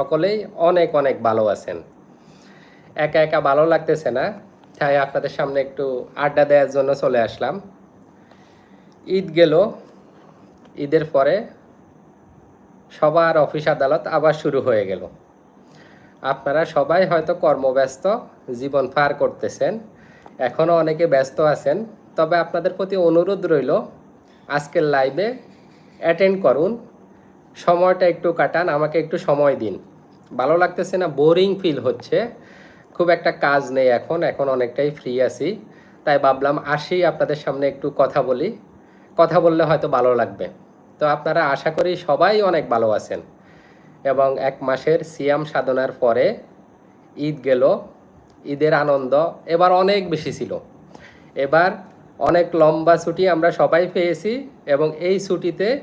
সকলেই অনেক অনেক ভালো আছেন। একা একা ভালো লাগতেছে না। তাই আপনাদের সামনে একটু আড্ডা দেওয়ার জন্য চলে আসলাম। ঈদ গেল। ঈদের পরে সবার অফিস আদালত আবার শুরু হয়ে গেল। আপনারা সবাই হয়তো কর্মব্যস্ত, জীবন পার করতেছেন এখনও অনেকে ব্যস্ত আছেন। তবে আপনাদের প্রতি অনুরোধ রইল, আজকের লাইভে অ্যাটেন্ড করুন। সময়টা একটু কাটান, আমাকে একটু সময় দিন। ভালো লাগতেছে না বোরিং ফিল হচ্ছে। খুব একটা কাজ নেই এখন এখন অনেকটাই ফ্রি আছি। তাই ভাবলাম আসি আপনাদের সামনে একটু কথা বলি। কথা বললে হয়তো ভালো লাগবে। তো আপনারা আশা করি সবাই অনেক ভালো আছেন। এবং এক মাসের সিয়াম সাধনার পরে ঈদ গেল, ঈদের আনন্দ এবার অনেক বেশি ছিল। এবার অনেক লম্বা ছুটি আমরা সবাই পেয়েছি এবং এই ছুটিতে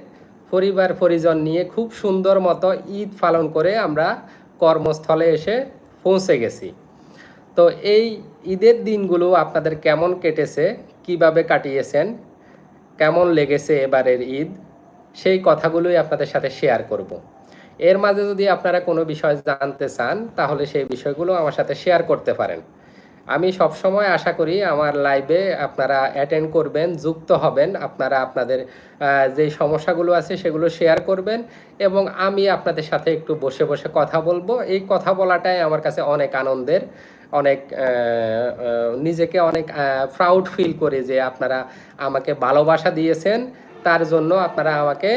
পরিবার পরিজন নিয়ে খুব সুন্দর মতো ঈদ পালন করে আমরা কর্মস্থলে এসে পৌঁছে গেছি তো এই ঈদের দিনগুলো আপনাদের কেমন কেটেছে, কীভাবে কাটিয়েছেন, কেমন লেগেছে এবারের ঈদ, সেই কথাগুলোই আপনাদের সাথে শেয়ার করব। এর মাঝে যদি আপনারা কোনো বিষয় জানতে চান, তাহলে সেই বিষয়গুলো আমার সাথে শেয়ার করতে পারেন আমি সবসময় আশা করি আমার লাইভে আপনারা অ্যাটেন্ড করবেন, যুক্ত হবেন, আপনারা আপনাদের যে সমস্যাগুলো আছে সেগুলো শেয়ার করবেন এবং আমি আপনাদের সাথে একটু বসে বসে কথা বলব। এই কথা বলাটাই আমার কাছে অনেক আনন্দের, অনেক নিজেকে অনেক প্রাউড ফিল করি যে আপনারা আমাকে ভালোবাসা দিয়েছেন, তার জন্য আপনারা আমাকে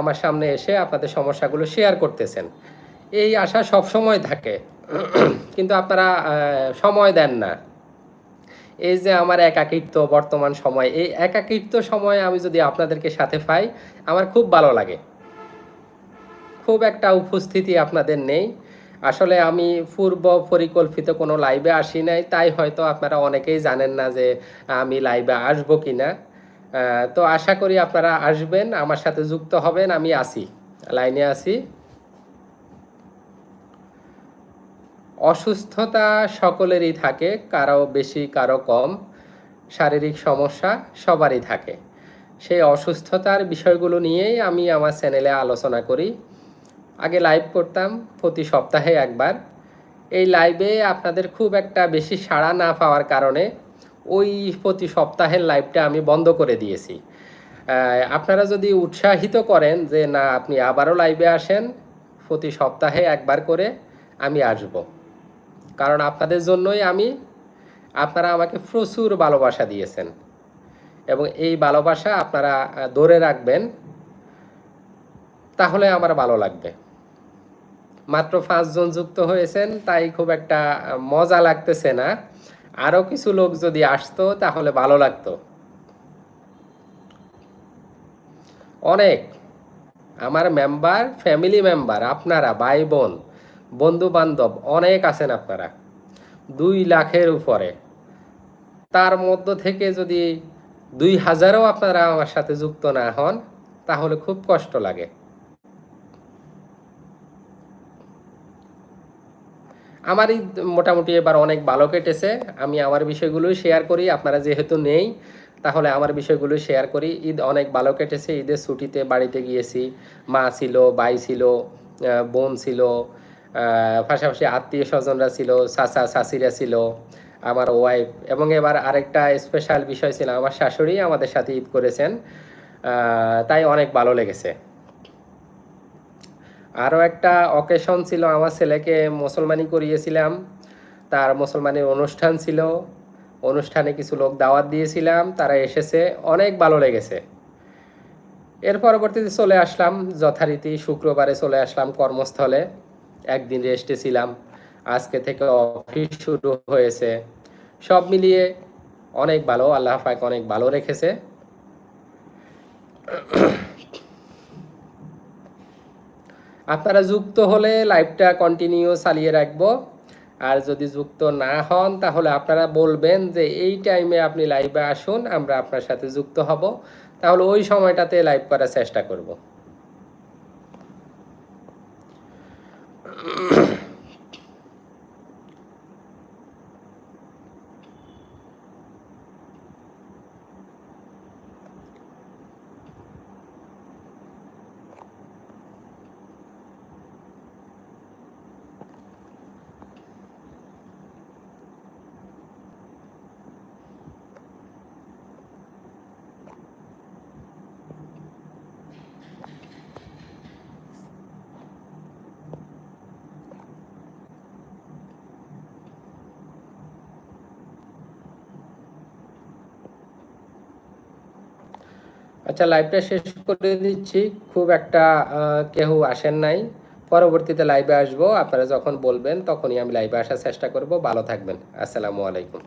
আমার সামনে এসে আপনাদের সমস্যাগুলো শেয়ার করতেছেন। এই আশা সব সময় থাকে। কিন্তু আপনারা সময় দেন না। এই যে আমার একাকিত্ব বর্তমান সময়, এই একাকিত্ব সময়ে আমি যদি আপনাদেরকে সাথে পাই, আমার খুব ভালো লাগে। খুব একটা উপস্থিতি আপনাদের নেই। আসলে আমি পূর্ব পরিকল্পিত কোনো লাইভে আসি নাই, তাই হয়তো আপনারা অনেকেই জানেন না যে আমি লাইভে আসব কি না তো আশা করি আপনারা আসবেন, আমার সাথে যুক্ত হবেন, আমি আসি লাইনে আসি অসুস্থতা সকলেরই থাকে, কারও বেশি, কারও কম। শারীরিক সমস্যা সবারই থাকে। সেই অসুস্থতার বিষয়গুলো নিয়েই আমি আমার চ্যানেলে আলোচনা করি। আগে লাইভ করতাম প্রতি সপ্তাহে একবার। এই লাইভে আপনাদের খুব একটা বেশি সাড়া না পাওয়ার কারণে ওই প্রতি সপ্তাহের লাইভটা আমি বন্ধ করে দিয়েছি। আপনারা যদি উৎসাহিত করেন যে, না, আপনি আবারও লাইভে আসেন, প্রতি সপ্তাহে একবার করে আমি আসব। কারণ আপনাদের জন্যই আমি, আপনারা আমাকে প্রচুর ভালোবাসা দিয়েছেন। এবং এই ভালোবাসা আপনারা ধরে রাখবেন, তাহলে আমার ভালো লাগবে। মাত্র পাঁচজন যুক্ত হয়েছেন, তাই খুব একটা মজা লাগতেছে না। আরও কিছু লোক যদি আসতো, তাহলে ভালো লাগতো। অনেক। আমার মেম্বার ফ্যামিলি মেম্বার আপনারা ভাই বোন বন্ধু বান্ধব অনেক আছেন আপনারা। দুই লাখের উপরে। তার মধ্য থেকে যদি দুই হাজারও আপনারা আমার সাথে যুক্ত না হন, তাহলে খুব কষ্ট লাগে। আমার ঈদ মোটামুটি এবার অনেক ভালো কেটেছে। আমি আমার বিষয়গুলোই শেয়ার করি, আপনারা যেহেতু নেই, তাহলে আমার বিষয়গুলো শেয়ার করি। ঈদ অনেক ভালো কেটেছে, ঈদের ছুটিতে বাড়িতে গিয়েছি। মা ছিল, ভাই ছিল বোন ছিল পাশাপাশি আত্মীয় স্বজনরা ছিল, চাচা, চাচিরা ছিল, আমার ওয়াইফ এবং এবার আরেকটা স্পেশাল বিষয় ছিল, আমার শাশুড়ি আমাদের সাথে ঈদ করেছেন তাই অনেক ভালো লেগেছে। আরও একটা অকেশন ছিল, আমার ছেলেকে মুসলমানি করিয়েছিলাম, তার মুসলমানের অনুষ্ঠান ছিল, অনুষ্ঠানে কিছু লোক দাওয়াত দিয়েছিলাম, তারা এসেছে, অনেক ভালো লেগেছে। এর পরবর্তীতে চলে আসলাম, যথারীতি শুক্রবারে চলে আসলাম কর্মস্থলে। একদিন রেস্টে ছিলাম। আজকে থেকে অফিস শুরু হয়েছে। সব মিলিয়ে অনেক ভালো, আল্লাহ পাক অনেক ভালো রেখেছে। আপনারা যুক্ত হলে লাইভটা কন্টিনিউ চালিয়ে রাখব। আর যদি যুক্ত না হন, তাহলে আপনারা বলবেন যে এই টাইমে আপনি লাইভে আসুন, আমরা আপনার সাথে যুক্ত হব। তাহলে ওই সময়টাতে লাইভ করার চেষ্টা করব। Mm-hmm. আচ্ছা লাইভটা শেষ করে দিচ্ছি। খুব একটা কেহ আসেন নাই। পরবর্তীতে লাইভে আসব। আপনারা যখন বলবেন, তখনই আমি লাইভে আসার চেষ্টা করব। ভালো থাকবেন। আসসালামু আলাইকুম।